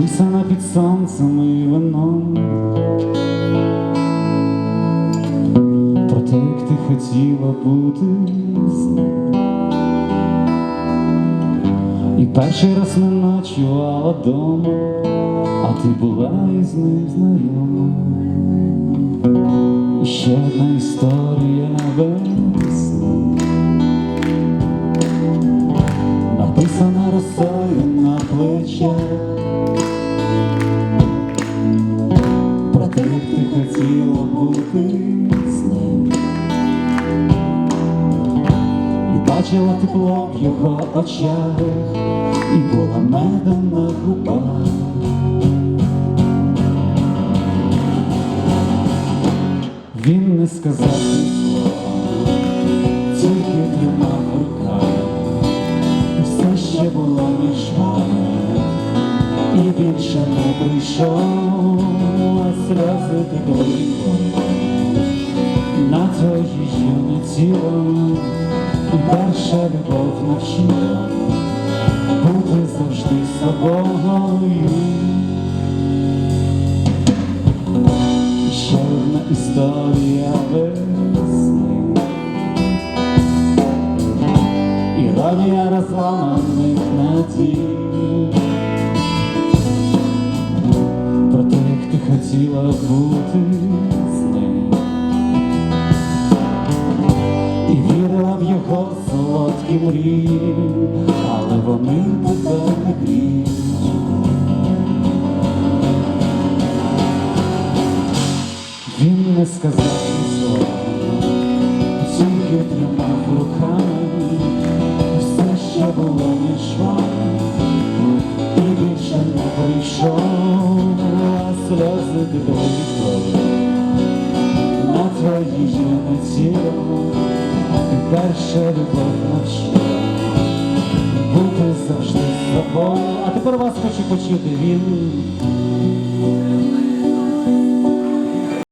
написана під сонцем і вином. Про те, як ти хотіла бути з ним. І перший раз не ночувала дома, а ти була із ним знайома. І ще одна історія весни, написана росою на плечах. Бачила тепло в його очах, і була медом на губах. Він не сказав слова, тільки тримав руками, і все ще було між вами, і більше не прийшов, а сльози текли на твої юне тіло, і перша любов навчила бути завжди собою. Одна історія весни. Іронія розламаних надій. Про те, як ти хотіла бути його солодкі мрії, але вони тебе не гріють. Він не сказав ні слова, тільки тримав руками, все ще було між вами, і більше не прийшов, а сльози текли на твої юне тіло, перша любов навчила бути завжди з собою. А тепер вас хочу почути він.